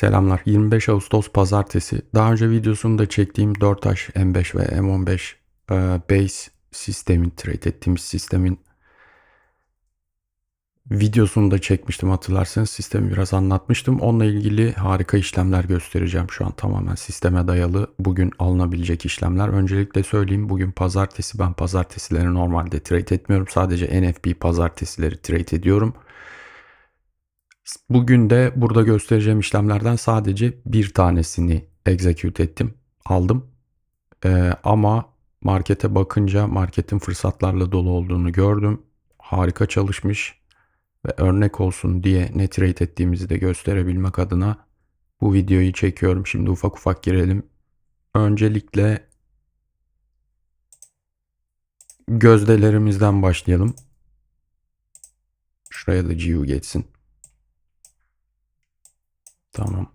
Selamlar. 25 Ağustos Pazartesi. Daha önce videosunu da çektiğim 4H, M5 ve M15 e, base sistemin, trade ettiğimiz sistemin videosunu da çekmiştim hatırlarsanız. Sistemi biraz anlatmıştım. Onunla ilgili harika işlemler göstereceğim. Şu an tamamen sisteme dayalı bugün alınabilecek işlemler. Öncelikle söyleyeyim bugün pazartesi. Ben pazartesileri normalde trade etmiyorum. Sadece NFB pazartesileri trade ediyorum. Bugün de burada göstereceğim işlemlerden sadece bir tanesini execute ettim. Aldım. Ee, ama markete bakınca marketin fırsatlarla dolu olduğunu gördüm. Harika çalışmış ve örnek olsun diye ne trade ettiğimizi de gösterebilmek adına bu videoyu çekiyorum. Şimdi ufak ufak girelim. Öncelikle gözdelerimizden başlayalım. Şuraya da GU geçsin. Tamam.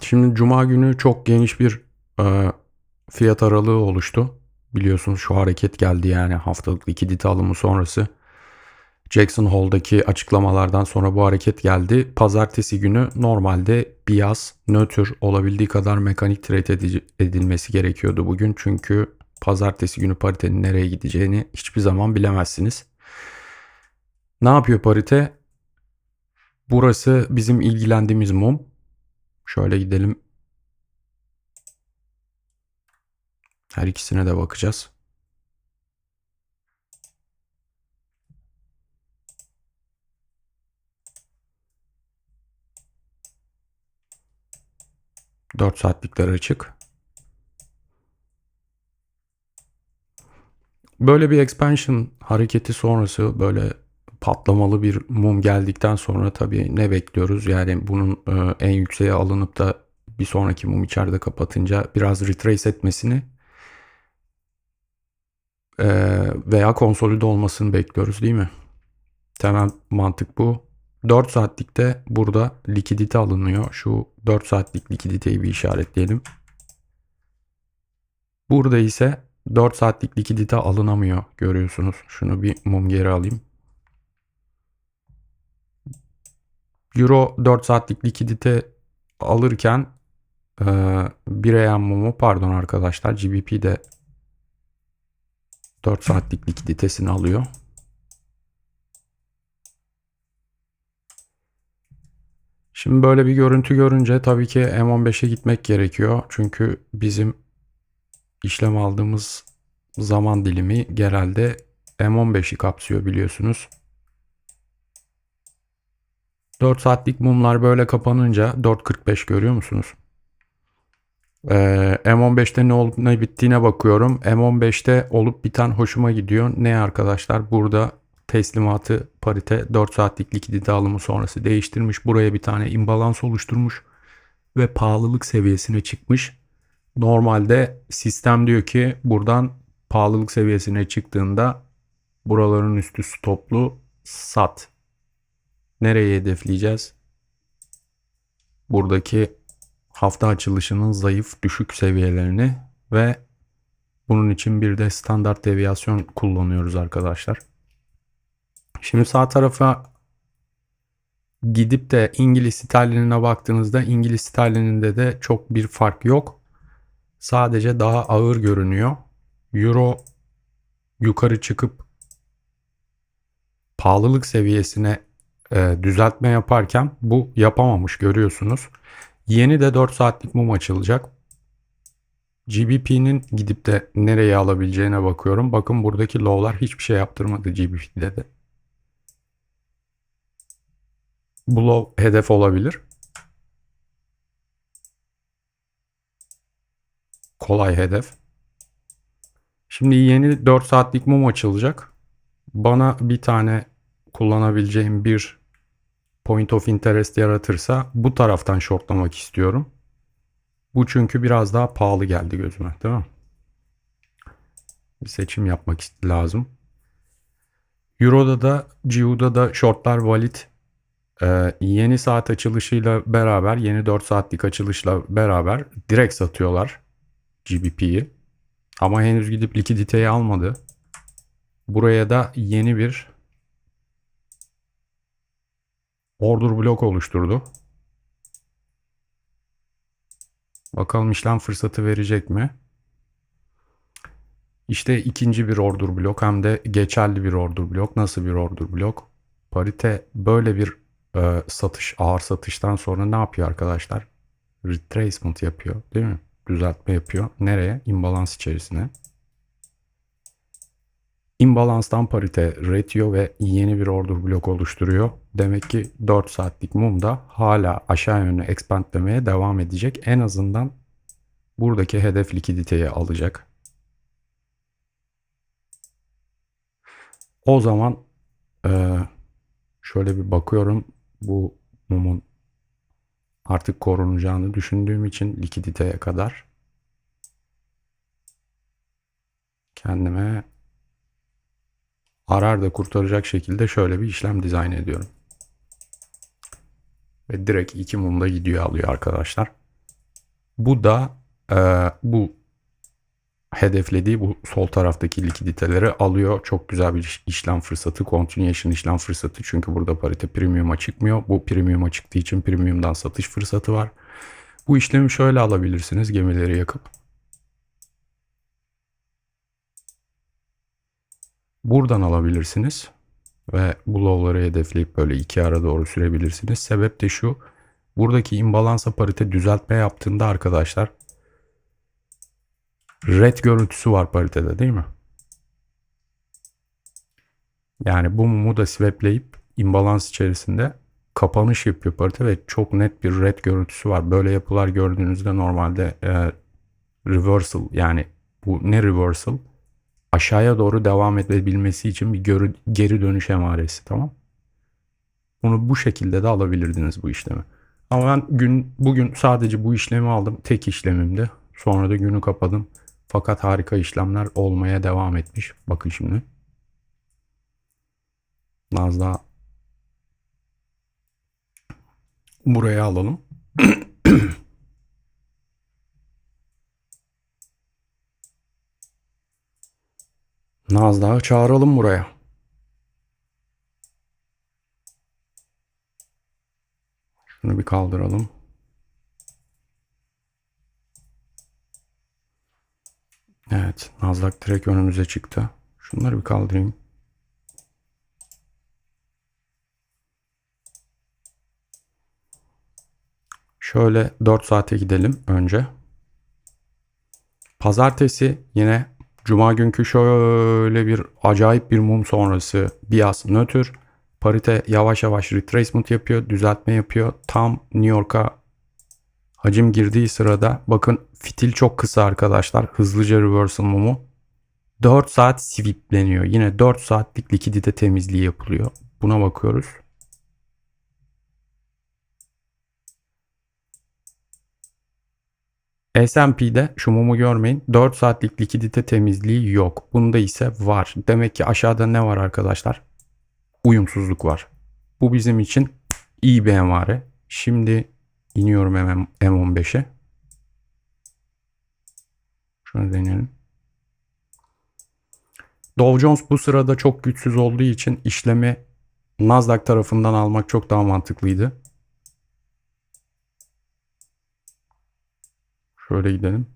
Şimdi Cuma günü çok geniş bir e, fiyat aralığı oluştu. Biliyorsunuz şu hareket geldi yani haftalık likidite alımı sonrası. Jackson Hole'daki açıklamalardan sonra bu hareket geldi. Pazartesi günü normalde bias, nötr olabildiği kadar mekanik trade edilmesi gerekiyordu bugün. Çünkü pazartesi günü paritenin nereye gideceğini hiçbir zaman bilemezsiniz. Ne yapıyor parite? Burası bizim ilgilendiğimiz mum. Şöyle gidelim. Her ikisine de bakacağız. Dört saatlikler açık. Böyle bir expansion hareketi sonrası böyle patlamalı bir mum geldikten sonra tabii ne bekliyoruz? Yani bunun e, en yükseğe alınıp da bir sonraki mum içeride kapatınca biraz retrace etmesini e, veya konsolide olmasını bekliyoruz değil mi? Temel mantık bu. 4 saatlikte burada likidite alınıyor. Şu 4 saatlik likiditeyi bir işaretleyelim. Burada ise 4 saatlik likidite alınamıyor görüyorsunuz. Şunu bir mum geri alayım. Euro 4 saatlik likidite alırken e, 1 AM mumu pardon arkadaşlar GBP de 4 saatlik likiditesini alıyor. Şimdi böyle bir görüntü görünce tabii ki M15'e gitmek gerekiyor. Çünkü bizim işlem aldığımız zaman dilimi genelde M15'i kapsıyor biliyorsunuz. 4 saatlik mumlar böyle kapanınca 4.45 görüyor musunuz? Ee, M15'te ne olup ne bittiğine bakıyorum. M15'te olup biten hoşuma gidiyor. Ne arkadaşlar? Burada teslimatı parite 4 saatlik likidite alımı sonrası değiştirmiş. Buraya bir tane imbalans oluşturmuş ve pahalılık seviyesine çıkmış. Normalde sistem diyor ki buradan pahalılık seviyesine çıktığında buraların üstü stoplu sat Nereye hedefleyeceğiz? Buradaki hafta açılışının zayıf düşük seviyelerini ve bunun için bir de standart deviyasyon kullanıyoruz arkadaşlar. Şimdi sağ tarafa gidip de İngiliz sterlinine baktığınızda İngiliz sterlininde de çok bir fark yok. Sadece daha ağır görünüyor. Euro yukarı çıkıp pahalılık seviyesine e, düzeltme yaparken bu yapamamış görüyorsunuz. Yeni de 4 saatlik mum açılacak. GBP'nin gidip de nereye alabileceğine bakıyorum. Bakın buradaki low'lar hiçbir şey yaptırmadı GBP'de de. Bu low hedef olabilir. Kolay hedef. Şimdi yeni 4 saatlik mum açılacak. Bana bir tane kullanabileceğim bir point of interest yaratırsa bu taraftan shortlamak istiyorum. Bu çünkü biraz daha pahalı geldi gözüme değil mi? Bir seçim yapmak lazım. Euro'da da GU'da da shortlar valid. Ee, yeni saat açılışıyla beraber yeni 4 saatlik açılışla beraber direkt satıyorlar GBP'yi. Ama henüz gidip likiditeyi almadı. Buraya da yeni bir order blok oluşturdu. Bakalım işlem fırsatı verecek mi? İşte ikinci bir order blok hem de geçerli bir order blok. Nasıl bir order blok? Parite böyle bir e, satış, ağır satıştan sonra ne yapıyor arkadaşlar? Retracement yapıyor değil mi? Düzeltme yapıyor. Nereye? Imbalans içerisine. Imbalanstan parite üretiyor ve yeni bir order blok oluşturuyor. Demek ki 4 saatlik mum da hala aşağı yönlü expandlemeye devam edecek. En azından buradaki hedef likiditeyi alacak. O zaman e, şöyle bir bakıyorum bu mumun artık korunacağını düşündüğüm için likiditeye kadar kendime arar da kurtaracak şekilde şöyle bir işlem dizayn ediyorum. Ve direkt iki mumda gidiyor alıyor arkadaşlar. Bu da e, bu hedeflediği bu sol taraftaki likiditeleri alıyor. Çok güzel bir işlem fırsatı. Continuation işlem fırsatı. Çünkü burada parite premium'a çıkmıyor. Bu premium'a çıktığı için premium'dan satış fırsatı var. Bu işlemi şöyle alabilirsiniz gemileri yakıp. Buradan alabilirsiniz. Ve bu low'ları hedefleyip böyle iki ara doğru sürebilirsiniz. Sebep de şu. Buradaki imbalansa parite düzeltme yaptığında arkadaşlar red görüntüsü var paritede değil mi? Yani bu mumu da swapleyip imbalans içerisinde kapanış yapıyor parite ve çok net bir red görüntüsü var. Böyle yapılar gördüğünüzde normalde e, reversal yani bu ne reversal? Aşağıya doğru devam edebilmesi için bir geri, geri dönüş emaresi tamam. Bunu bu şekilde de alabilirdiniz bu işlemi. Ama ben gün bugün sadece bu işlemi aldım. Tek işlemimdi. Sonra da günü kapadım. Fakat harika işlemler olmaya devam etmiş. Bakın şimdi. Nazda buraya alalım. Nazda'yı çağıralım buraya. Şunu bir kaldıralım. Evet, Nazlak direkt önümüze çıktı. Şunları bir kaldırayım. Şöyle 4 saate gidelim önce. Pazartesi yine Cuma günkü şöyle bir acayip bir mum sonrası bias nötr. Parite yavaş yavaş retracement yapıyor, düzeltme yapıyor. Tam New York'a hacim girdiği sırada bakın fitil çok kısa arkadaşlar. Hızlıca reversal mumu. 4 saat sweepleniyor. Yine 4 saatlik likidite temizliği yapılıyor. Buna bakıyoruz. S&P'de şu mumu görmeyin. 4 saatlik likidite temizliği yok. Bunda ise var. Demek ki aşağıda ne var arkadaşlar? Uyumsuzluk var. Bu bizim için iyi bir emare. Şimdi iniyorum hemen M15'e. Şunu deneyelim. Dow Jones bu sırada çok güçsüz olduğu için işlemi Nasdaq tarafından almak çok daha mantıklıydı. Şöyle gidelim.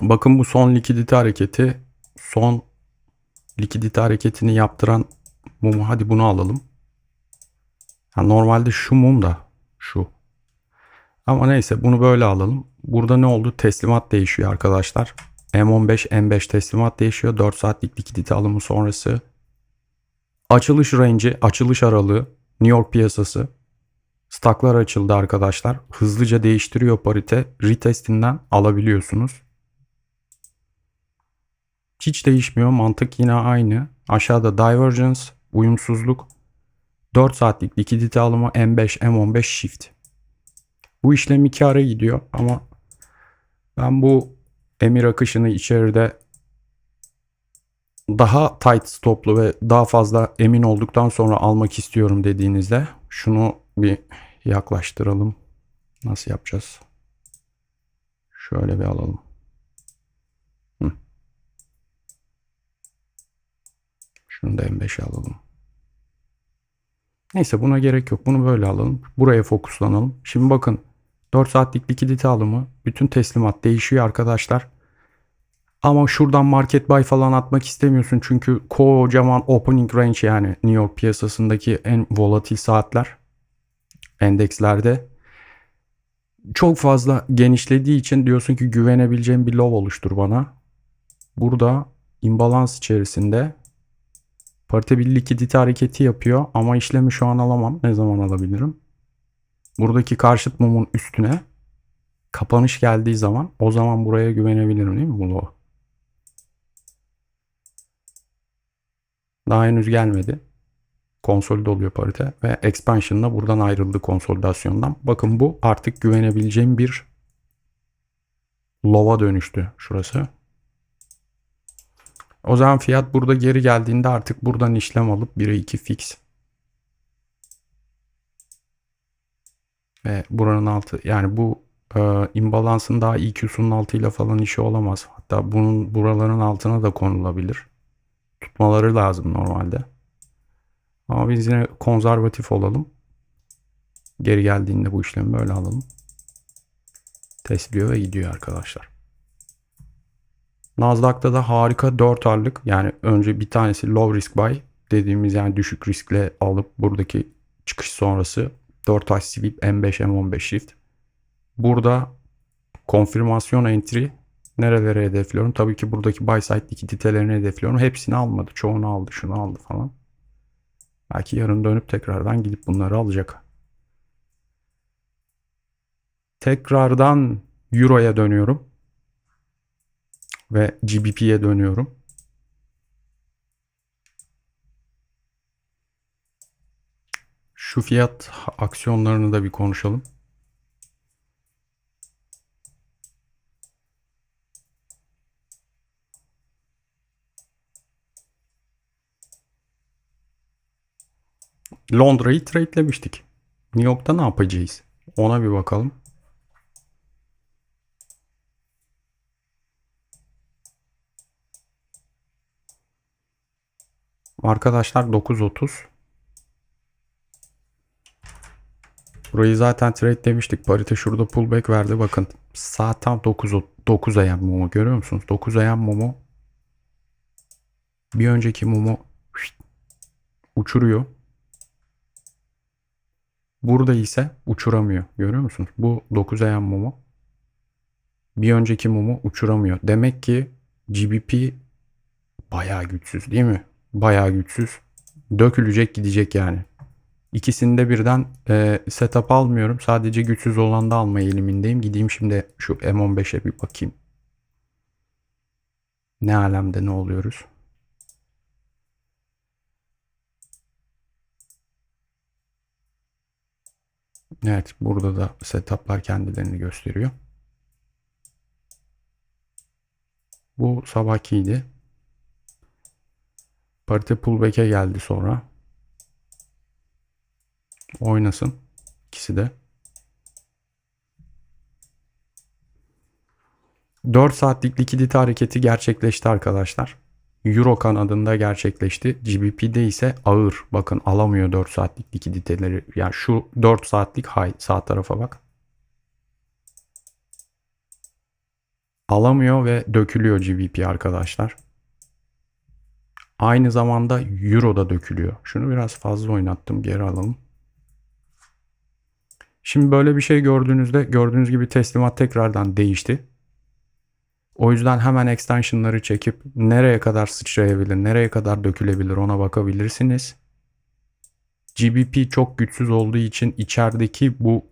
Bakın bu son likidite hareketi son likidite hareketini yaptıran mumu hadi bunu alalım. Yani normalde şu mum da şu. Ama neyse bunu böyle alalım. Burada ne oldu? Teslimat değişiyor arkadaşlar. M15 M5 teslimat değişiyor. 4 saatlik likidite alımı sonrası. Açılış range'i, açılış aralığı New York piyasası Staklar açıldı arkadaşlar. Hızlıca değiştiriyor parite. Retestinden alabiliyorsunuz. Hiç değişmiyor. Mantık yine aynı. Aşağıda divergence, uyumsuzluk. 4 saatlik likidite alımı M5, M15 shift. Bu işlem iki ara gidiyor ama ben bu emir akışını içeride daha tight stoplu ve daha fazla emin olduktan sonra almak istiyorum dediğinizde şunu bir yaklaştıralım. Nasıl yapacağız? Şöyle bir alalım. Hı. Şunu da M5'e alalım. Neyse buna gerek yok. Bunu böyle alalım. Buraya fokuslanalım. Şimdi bakın 4 saatlik likidite alımı. Bütün teslimat değişiyor arkadaşlar. Ama şuradan market buy falan atmak istemiyorsun. Çünkü kocaman opening range yani New York piyasasındaki en volatil saatler endekslerde çok fazla genişlediği için diyorsun ki güvenebileceğim bir low oluştur bana. Burada imbalans içerisinde parite bir likidite hareketi yapıyor ama işlemi şu an alamam. Ne zaman alabilirim? Buradaki karşıt mumun üstüne kapanış geldiği zaman o zaman buraya güvenebilirim değil mi bu low? Daha henüz gelmedi. Konsolide oluyor parite ve expansion'la buradan ayrıldı konsolidasyondan. Bakın bu artık güvenebileceğim bir lova dönüştü şurası. O zaman fiyat burada geri geldiğinde artık buradan işlem alıp 1'e 2 fix. Ve buranın altı yani bu e, imbalansın daha EQ'sunun altıyla falan işi olamaz. Hatta bunun buraların altına da konulabilir. Tutmaları lazım normalde. Ama biz yine konservatif olalım. Geri geldiğinde bu işlemi böyle alalım. Tesliyor ve gidiyor arkadaşlar. Nasdaq'ta da harika 4 arlık yani önce bir tanesi low risk buy dediğimiz yani düşük riskle alıp buradaki çıkış sonrası 4 ay sweep M5 M15 shift. Burada konfirmasyon entry nerelere hedefliyorum? Tabii ki buradaki buy side likiditelerini hedefliyorum. Hepsini almadı. Çoğunu aldı. Şunu aldı falan. Belki yarın dönüp tekrardan gidip bunları alacak. Tekrardan Euro'ya dönüyorum. Ve GBP'ye dönüyorum. Şu fiyat aksiyonlarını da bir konuşalım. Londra'yı trade'lemiştik. New York'ta ne yapacağız? Ona bir bakalım. Arkadaşlar 9.30. Burayı zaten trade demiştik. Parite şurada pullback verdi. Bakın saat tam 9, 9 AM mumu görüyor musunuz? 9 AM mumu bir önceki mumu uçuruyor. Burada ise uçuramıyor. Görüyor musunuz? Bu 9 AM mumu bir önceki mumu uçuramıyor. Demek ki GBP bayağı güçsüz değil mi? Bayağı güçsüz. Dökülecek gidecek yani. İkisinde birden e, setup almıyorum. Sadece güçsüz olan da alma eğilimindeyim. Gideyim şimdi şu M15'e bir bakayım. Ne alemde ne oluyoruz? Evet burada da setuplar kendilerini gösteriyor. Bu sabahkiydi. Parite pullback'e geldi sonra. Oynasın. ikisi de. 4 saatlik likidite hareketi gerçekleşti arkadaşlar. Euro kanadında gerçekleşti. GBP'de ise ağır. Bakın alamıyor 4 saatlik likiditeleri. Yani şu 4 saatlik high sağ tarafa bak. Alamıyor ve dökülüyor GBP arkadaşlar. Aynı zamanda Euro da dökülüyor. Şunu biraz fazla oynattım. Geri alalım. Şimdi böyle bir şey gördüğünüzde gördüğünüz gibi teslimat tekrardan değişti. O yüzden hemen extensionları çekip nereye kadar sıçrayabilir, nereye kadar dökülebilir ona bakabilirsiniz. GBP çok güçsüz olduğu için içerideki bu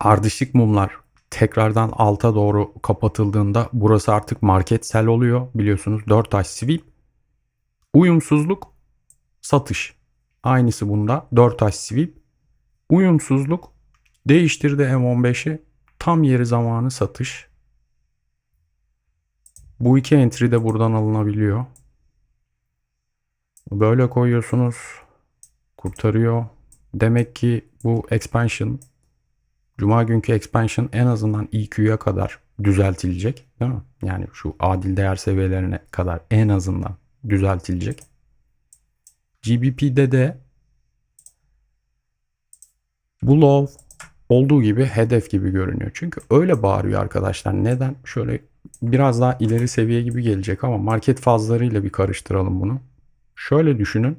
ardışık mumlar tekrardan alta doğru kapatıldığında burası artık market sell oluyor. Biliyorsunuz 4 taş sweep. Uyumsuzluk satış. Aynısı bunda 4 taş sweep. Uyumsuzluk değiştirdi M15'i tam yeri zamanı satış. Bu iki entry de buradan alınabiliyor. Böyle koyuyorsunuz. Kurtarıyor. Demek ki bu expansion Cuma günkü expansion en azından EQ'ya kadar düzeltilecek. Değil mi? Yani şu adil değer seviyelerine kadar en azından düzeltilecek. GBP'de de Bu low olduğu gibi hedef gibi görünüyor. Çünkü öyle bağırıyor arkadaşlar. Neden? Şöyle biraz daha ileri seviye gibi gelecek ama market fazlarıyla bir karıştıralım bunu. Şöyle düşünün.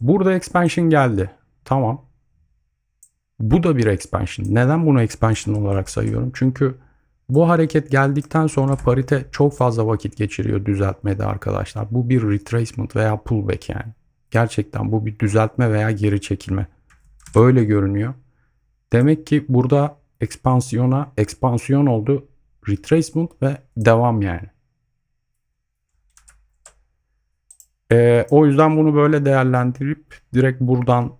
Burada expansion geldi. Tamam. Bu da bir expansion. Neden bunu expansion olarak sayıyorum? Çünkü bu hareket geldikten sonra parite çok fazla vakit geçiriyor düzeltmede arkadaşlar. Bu bir retracement veya pullback yani. Gerçekten bu bir düzeltme veya geri çekilme. Öyle görünüyor. Demek ki burada ekspansiyona ekspansiyon oldu. Retracement ve devam yani. Ee, o yüzden bunu böyle değerlendirip direkt buradan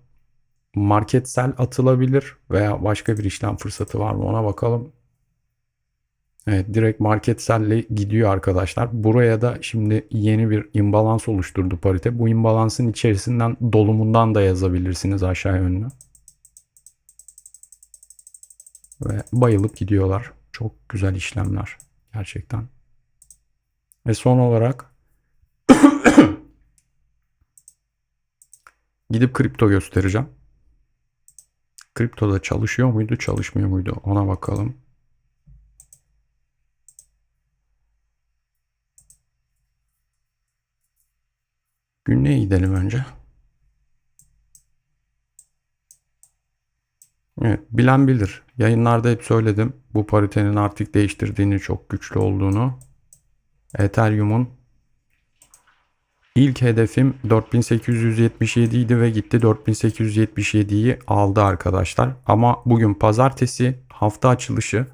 market sell atılabilir veya başka bir işlem fırsatı var mı ona bakalım. Evet direkt market sell'le gidiyor arkadaşlar. Buraya da şimdi yeni bir imbalans oluşturdu parite. Bu imbalansın içerisinden dolumundan da yazabilirsiniz aşağı yönlü. Ve bayılıp gidiyorlar. Çok güzel işlemler gerçekten. Ve son olarak gidip kripto göstereceğim. Kriptoda çalışıyor muydu, çalışmıyor muydu ona bakalım. Günlüğe gidelim önce. Bilen bilir. Yayınlarda hep söyledim. Bu paritenin artık değiştirdiğini, çok güçlü olduğunu. Ethereum'un ilk hedefim 4877 idi ve gitti 4877'yi aldı arkadaşlar. Ama bugün pazartesi hafta açılışı.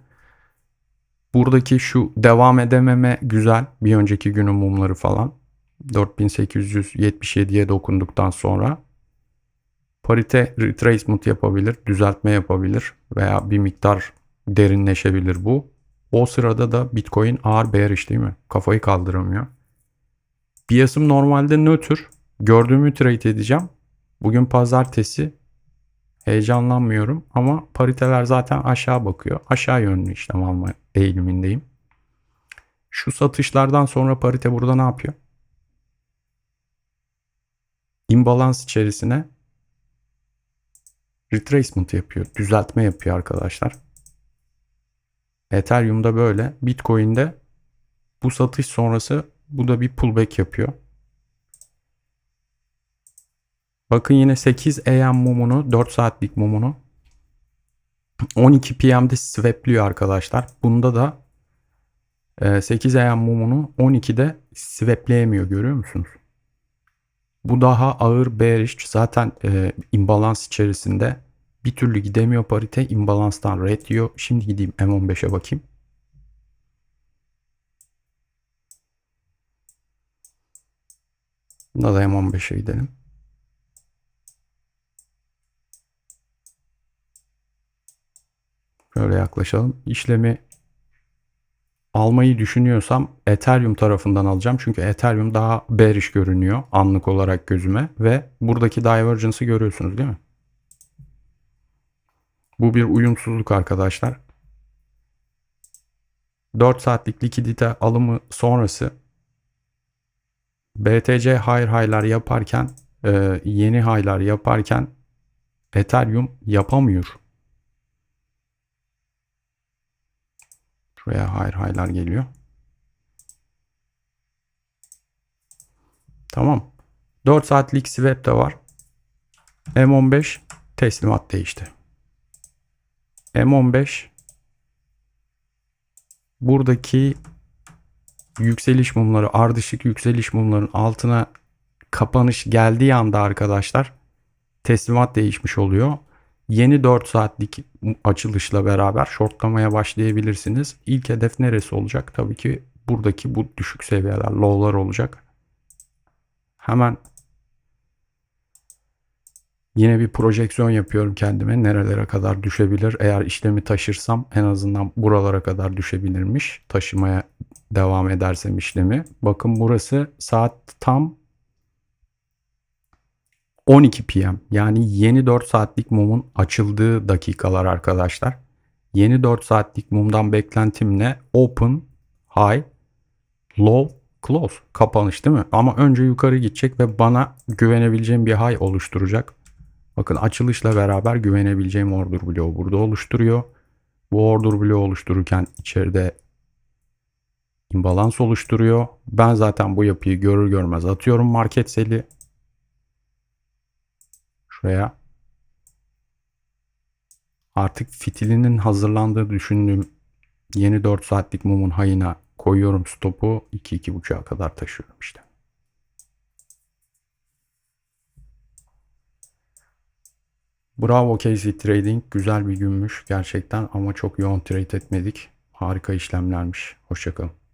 Buradaki şu devam edememe güzel. Bir önceki günün mumları falan. 4877'ye dokunduktan sonra parite retracement yapabilir, düzeltme yapabilir veya bir miktar derinleşebilir bu. O sırada da Bitcoin ağır bearish değil mi? Kafayı kaldıramıyor. Piyasım normalde nötr. Gördüğümü trade edeceğim. Bugün pazartesi. Heyecanlanmıyorum ama pariteler zaten aşağı bakıyor. Aşağı yönlü işlem alma eğilimindeyim. Şu satışlardan sonra parite burada ne yapıyor? imbalans içerisine retracement yapıyor. Düzeltme yapıyor arkadaşlar. Ethereum'da böyle. Bitcoin'de bu satış sonrası bu da bir pullback yapıyor. Bakın yine 8 AM mumunu 4 saatlik mumunu 12 PM'de swapliyor arkadaşlar. Bunda da 8 AM mumunu 12'de swapleyemiyor görüyor musunuz? Bu daha ağır bearish. Zaten e, imbalans içerisinde bir türlü gidemiyor parite. Imbalanstan red diyor. Şimdi gideyim M15'e bakayım. Bunda da M15'e gidelim. Şöyle yaklaşalım. İşlemi almayı düşünüyorsam Ethereum tarafından alacağım. Çünkü Ethereum daha bearish görünüyor anlık olarak gözüme ve buradaki divergence'ı görüyorsunuz değil mi? Bu bir uyumsuzluk arkadaşlar. 4 saatlik likidite alımı sonrası BTC higher high'lar yaparken e, yeni high'lar yaparken Ethereum yapamıyor. Şuraya hayır haylar geliyor. Tamam. 4 saatlik swap de var. M15 teslimat değişti. M15 buradaki yükseliş mumları ardışık yükseliş mumların altına kapanış geldiği anda arkadaşlar teslimat değişmiş oluyor. Yeni 4 saatlik açılışla beraber shortlamaya başlayabilirsiniz. İlk hedef neresi olacak? Tabii ki buradaki bu düşük seviyeler, low'lar olacak. Hemen yine bir projeksiyon yapıyorum kendime. Nerelere kadar düşebilir? Eğer işlemi taşırsam en azından buralara kadar düşebilirmiş. Taşımaya devam edersem işlemi. Bakın burası saat tam 12 PM yani yeni 4 saatlik mumun açıldığı dakikalar arkadaşlar. Yeni 4 saatlik mumdan beklentim ne? Open, high, low, close. Kapanış değil mi? Ama önce yukarı gidecek ve bana güvenebileceğim bir high oluşturacak. Bakın açılışla beraber güvenebileceğim order bloğu burada oluşturuyor. Bu order bloğu oluştururken içeride imbalans oluşturuyor. Ben zaten bu yapıyı görür görmez atıyorum market seli. Şuraya. Artık fitilinin hazırlandığı düşündüğüm yeni 4 saatlik mumun hayına koyuyorum stopu 2-2.5'a kadar taşıyorum işte. Bravo Casey Trading. Güzel bir günmüş gerçekten ama çok yoğun trade etmedik. Harika işlemlermiş. Hoşçakalın.